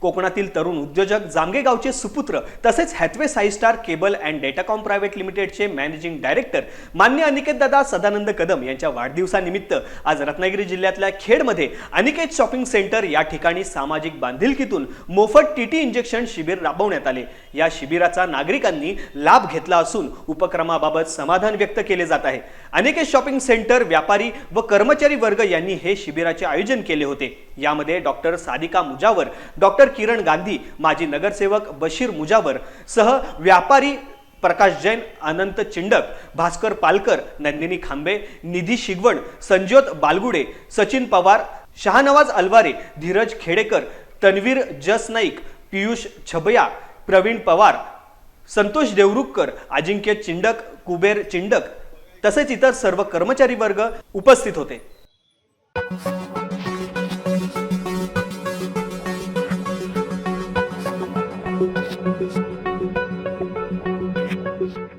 कोकणातील तरुण उद्योजक जामगेगावचे सुपुत्र तसेच Hathway Saistar cable and Datacom private लिमिटेडचे मॅनेजिंग डायरेक्टर मान्य अनिकेत दादा सदानंद कदम यांच्या वाढदिवसानिमित्त आज रत्नागिरी जिल्ह्यातल्या खेडमध्ये अनिकेत शॉपिंग सेंटर या ठिकाणी सामाजिक बांधिलकीतून मोफत टीटी इंजेक्शन शिबिर राबवण्यात आले. या शिबिराचा नागरिकांनी लाभ घेतला असून उपक्रमाबाबत समाधान व्यक्त केले जात आहे. अनिकेत शॉपिंग सेंटर व्यापारी व कर्मचारी वर्ग यांनी हे शिबिराचे आयोजन केले होते. यामध्ये डॉक्टर सादिका मुजावर डॉक्टर किरण गांधी माजी नगरसेवक बशीर मुजावर सह व्यापारी प्रकाश जैन अनंत चिंडक भास्कर पालकर नंदिनी खांबे निधी शिगवण संज्योत बालगुडे सचिन पवार शहानवाज अलवारे धीरज खेडेकर तन्वीर जस नाईक पियुष छबया प्रवीण पवार संतोष देवरुखकर अजिंक्य चिंडक कुबेर चिंडक तसेच इतर सर्व कर्मचारी वर्ग उपस्थित होते. Thank you.